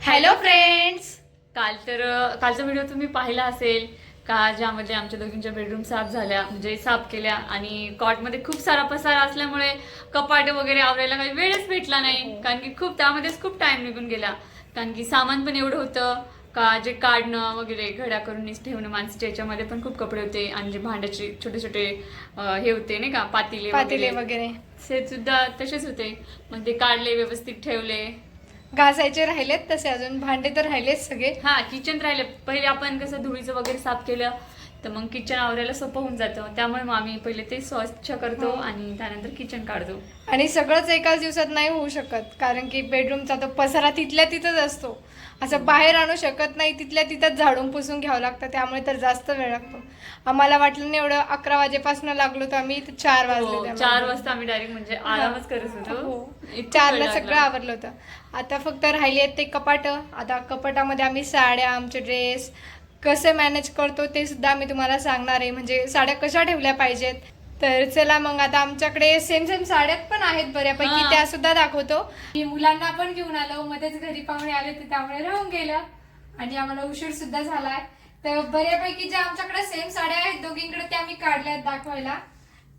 Hello friends काल तर कालचा व्हिडिओ तुम्ही पाहिला असेल का ज्यामध्ये आमच्या दोघींच्या बेडरूम साफ झाल्या म्हणजे साफ केल्या आणि कॉटमध्ये खूप सारा पसारा असल्यामुळे कपाट वगैरे आवरायला काही वेळच भेटला नाही. कारण की खूप त्यामध्येच खूप टाइम निघून गेला. कारण की सामान पण एवढं होतं का जे काढणं वगैरे घड्या करून ठेवणं माणसाच्या याच्यामध्ये पण खूप कपडे होते आणि जे भांड्याचे छोटे छोटे हे होते नाही का पातिले पातेले वगैरे. वगैरे. ते सुद्धा तसेच होते. मग ते काढले व्यवस्थित ठेवले. घासायचे राहिलेत तसे अजून भांडे तर राहिलेच सगळे. हा किचन राहिले. पहिले आपण कसं धुळीचं वगैरे साफ केलं तर मग किचन आवरायला सोपं होऊन जातं. त्यामुळे मग आम्ही पहिले ते स्वच्छ करतो हो. आणि त्यानंतर किचन काढतो. आणि सगळंच एकाच दिवसात नाही होऊ शकत कारण की बेडरूमचा तो पसारा तिथल्या तिथंच असतो. असं बाहेर आणू शकत नाही तिथल्या तिथंच झाडून पुसून घ्यावं लागतं त्यामुळे तर जास्त वेळ लागतो. आम्हाला वाटलं नाही एवढं अकरा वाजेपासून लागलो तर आम्ही चार वाजले हो, त्यामुळे. चार वाजता आम्ही डायरेक्ट म्हणजे आरामच करत होतो. हो. चारला सगळं. आवरलं होतं. आता फक्त राहिले आहेत ते कपाट. आता कपाटामध्ये आम्ही साड्या आमचे ड्रेस कसे मॅनेज करतो ते सुद्धा आम्ही तुम्हाला सांगणार आहे. म्हणजे साड्या कशा ठेवल्या पाहिजेत? तर चला मग आता आमच्याकडे सेम सेम साड्यात पण आहेत बऱ्यापैकी. त्या सुद्धा दाखवतो. मी मुलांना पण घेऊन आलो. मध्येच घरी पाहुणे आले तर त्यामुळे राहून गेलं. आणि आम्हाला उशीर सुद्धा झालाय. तर बऱ्यापैकी ज्या आमच्याकडे सेम साड्या आहेत दोघींकडे त्या मी काढल्या आहेत दाखवायला.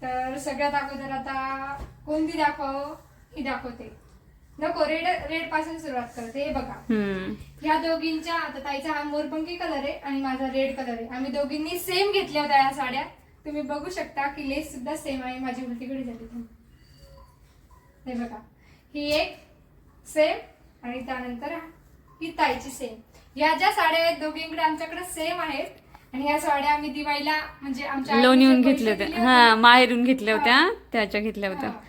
तर सगळ्यात अगोदर आता कोणती दाखवावं ही दाखवते. नको रेड रेडपासून सुरुवात करते हे बघा. हम्म. ह्या दोघींच्या आता ताईचा हा मोरपंखी कलर आहे आणि माझा रेड कलर आहे. आम्ही दोघींनी सेम घेतल्या होत्या या साड्या. तुम्ही बघू शकता की लेस सुद्धा सेम आहे. माझी उलटीकडे झाली. हे बघा. ही एक सेम आणि त्यानंतर ही ताईची सेम या ज्या साड्या आहेत दोघींकडे आमच्याकडे सेम आहेत. आणि या साड्या आम्ही दिवाळीला म्हणजे आमच्या लोन आईने येऊन जे घेतले पैसे होते दिले हा माहेरून घेतल्या होत्या. त्याच्या घेतल्या होत्या. हा.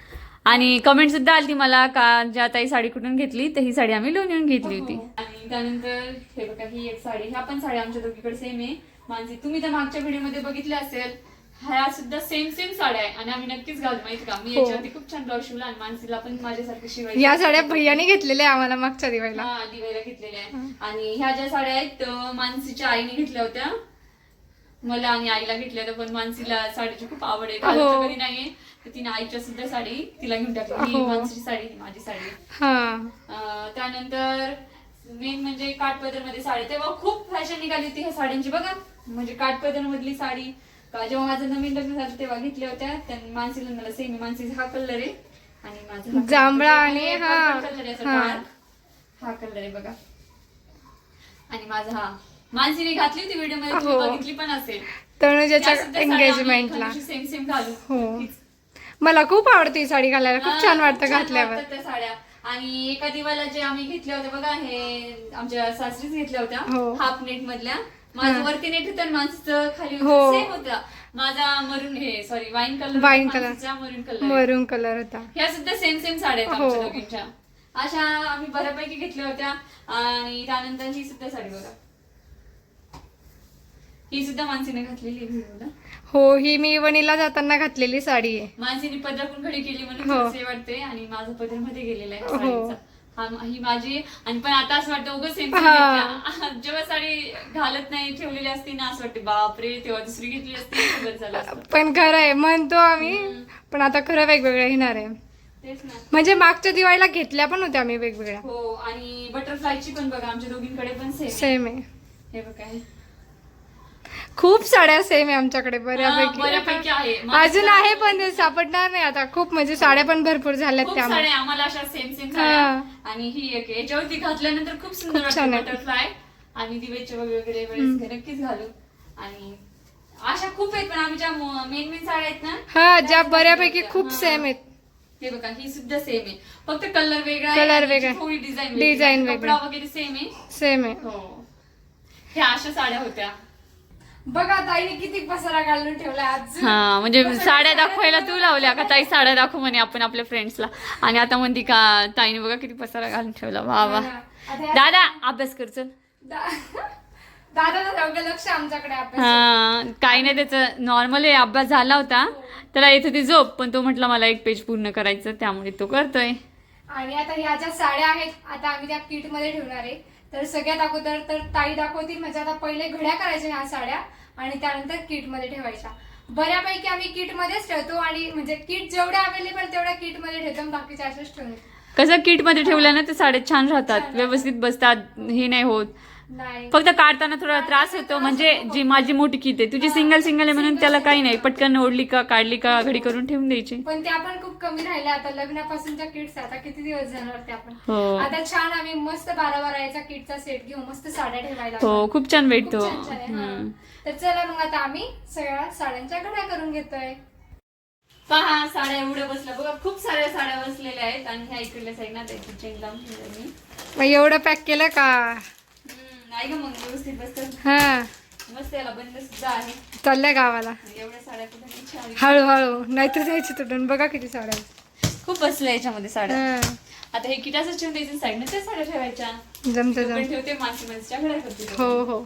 आणि कमेंट सुद्धा आली मला का ज्या ताई साडी कुठून घेतली तर ही साडी आम्ही लोन येऊन घेतली होती. हो. आणि त्यानंतर हे बघा ही एक साडी ह्या पण साड्या आमच्या दोघीकडे सेम आहे. मानसी तुम्ही तर मागच्या व्हिडिओमध्ये बघितल्या असेल ह्या सुद्धा सेम सेम साड्या आहे. आणि आम्ही नक्कीच घालू माहिती का? मी हो. याच्यावरती खूप छान ब्लाऊज शिवला आणि मानसीला पण माझ्यासारखं शिवायची या साड्या भैयाने घेतलेल्या आहे आम्हाला मागच्या दिवाळीला. हा दिवाळीला घेतलेल्या आहे. आणि ह्या ज्या साड्या आहेत मानसीच्या आईने घेतल्या होत्या. मला आणि आईला घेतल्या होत्या पण मानसीला साडीची खूप आवड आहे. घालत तर हो. कधी नाहीये. तर तिने आईच्या सुद्धा साडी तिला घेऊन टाकली. ही हो. मानसीची साडी ही माझी साडी हा. अं, त्यानंतर मेन म्हणजे काठपदरमध्ये साडी. तेव्हा खूप फॅशन निघाली होती ह्या साड्यांची. बघा म्हणजे काठपदर मधली साडी. का जेव्हा माझं नवीन लग्न झालं तेव्हा घेतल्या होत्या. त्यांनी मानसीला मला सेम मानसीचा हा कलर आहे. आणि माझा हा जांभळा आणि purple हा- color आहे असा हा. dark. हा कलर आहे बघा. आणि माझा हा मानसीने घातली होती व्हिडिओमध्ये तुम्ही हो. बघितली पण असेल. तनुजाच्या एंगेजमेंटला सेम सेम घालू. हो. मला खूप आवडते ही साडी घालायला. खूप छान वाटतं घातल्यावर. वाटतात त्या साड्या. आणि एका दिवाला जे आम्ही घेतल्या होत्या बघा हे आमच्या सासरीच घेतल्या होत्या हो. हाफ नेट मधल्या. माझं. वरती नेट होतं आणि माणसाचं खाली हो. सेम होता. माझा मरून हे sorry wine colour Wine color. Maroon colour maroon colour होता. ह्या सुद्धा सेम सेम साड्या आहेत हो. आमच्या दोघींच्या. अशा आम्ही बऱ्यापैकी घेतल्या होत्या. आणि त्यानंतर ही सुद्धा साडी बघा. ही सुद्धा मानसीने घातलेली आहे. हो ही मी वणीला जाताना घातलेली साडी आहे मानसीने पदरातून घडी केली म्हणून हो. वाटते आणि माझं पदरमध्ये गेलेलं आहे हो. साडीचा. हा ही माझी आणि पण आता असं वाटतं उगाच सेम हा. जेव्हा साडी घालत नाही ठेवलेली असती ना असं वाटते बापरे तेव्हा दुसरी घेतली असती तर बरं झालं असतं. पण खरं आहे म्हणतो आम्ही. पण आता खरं वेगवेगळं येणार आहे तेच ना म्हणजे मागच्या दिवाळीला घेतल्या पण होत्या आम्ही वेगवेगळ्या हो आणि बटरफ्लायची पण बघा आमच्या दोघींकडे पण सेम सेम आहे हे बघा हे. खूप साड्या सेम आहे आमच्याकडे बऱ्यापैकी. बऱ्यापैकी आहे. अजून आहे पण सापडणार नाही आता. खूप म्हणजे साड्या पण भरपूर झाल्यात त्यामुळे. आम्हाला अशा सेम सेम आणि ही एक. याच्यावरती घातल्यानंतर खूप सुंदर छान आहे. बटरफ्लाय आणि दिवेचे वगैरे नक्कीच घालू. आणि अशा खूप आहेत पण आमच्या मेन मेन साड्या आहेत ना हा त्या ज्या बऱ्यापैकी. खूप. सेम आहेत. हे बघा ही सुद्धा सेम आहे. फक्त कलर वेगळा आणि वेगळा. थोडी डिझाईन कपडा वेगळा. वगैरे सेम आहे. सेम आहे. हो. ह्या अशा साड्या होत्या. बघा ताईने किती पसारा घालून ठेवला आज. हा म्हणजे साड्या दाखवायला तू लावल्या का? ताई साड्या दाखव म्हणे आपण आपल्या फ्रेंड्सला आणि आता म्हणती का ताईने बघा किती पसारा घालून ठेवला. वा वा. दादा अभ्यास कर चल. दादाचं सगळं लक्ष आमच्याकडे अभ्यास हा काही नाही त्याचं नॉर्मल आहे अभ्यास झाला होता. त्याला येत होती झोप पण तो म्हटला मला एक पेज पूर्ण करायचं त्यामुळे तो करतोय. आणि आता ह्या ज्या साड्या आहेत आता आम्ही त्या किटमध्ये ठेवणार आहे. तर सगळ्यात अगोदर तर ताई दाखवतील म्हणजे आता पहिले घड्या करायच्या ह्या साड्या आणि त्यानंतर किटमध्ये ठेवायच्या. बऱ्यापैकी आम्ही किट मध्येच ठेवतो आणि म्हणजे किट जेवढ्या अवेलेबल तेवढ्या किटमध्ये ठेवतो बाकीच्या अशाच ठेवतो. कसं किटमध्ये ठेवलं ना ते साड्या छान राहतात. व्यवस्थित बसतात हे नाही होत. फक्त काढताना थोडा त्रास होतो म्हणजे जी माझी मोठी किट आहे तुझी सिंगल सिंगल आहे म्हणून त्याला काही नाही पटकन ओढली का काढली का घडी करून ठेवून द्यायची. पण त्या पण खूप कमी राहिल्या आता लग्नापासूनच्या किट्स आता किती दिवस जाणार त्या पण. हो. आता छान आम्ही मस्त बारा बाराचा किटचा सेट घेऊ मस्त साड्या ठेवायला हो खूप छान खूप भेटतो छान छान आहे, हा. हम्म. तर चला मग आता आम्ही सगळ्या साड्यांच्या घड्या करून घेतोय. पहा साड्या एवढ्या बसल्या. बघा खूप साऱ्या साड्या बसलेल्या आहेत आणि ह्या इकडल्या साईड ना त्याची लावून ठेवलंय मी. मग एवढं पॅक केलं का? हम्म, नाही ग मग व्यवस्थित बसतात. हा. मस्त याला बंद सुद्धा आहे. चाललंय गावाला. एवढ्या साड्या कुठे नाही छान. हळूहळू. नाहीतर जायची तुटून. बघा किती साड्या खूप बसल्या याच्यामध्ये साड्या. हा. आता हे किट असं ठेवून द्यायचं साईडने त्या साड्या ठेवायच्या. जमत जमत. ठेवते माणसी माणसीच्या घड्या करते हो हो.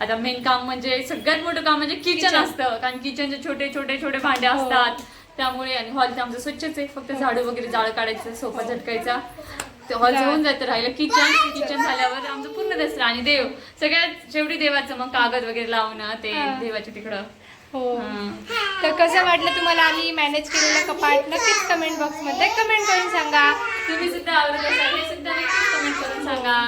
आता मेन काम म्हणजे सगळ्यात मोठं काम म्हणजे किचन असतं. कारण किचनचे छोटे छोटे छोटे भांडे हो. असतात. त्यामुळे आणि हॉल तर आमचं स्वच्छच आहे. फक्त हो. झाडू वगैरे जाळ काढायचं सोफा हो. झटकायचा. हॉल घेऊन जायचं राहिलं. किचन किचन झाल्यावर आमचं पूर्ण दसरा आणि देव. सगळ्यात शेवटी देवाचं मग कागद वगैरे लावणं ते देवाच्या तिकडं. हो. तर कसं वाटलं तुम्हाला आम्ही मॅनेज केलेलं कपाट? नक्कीच कमेंट बॉक्समध्ये कमेंट करून सांगा. तुम्ही सुद्धा आवडत असाल हे सुद्धा कमेंट करून सांगा.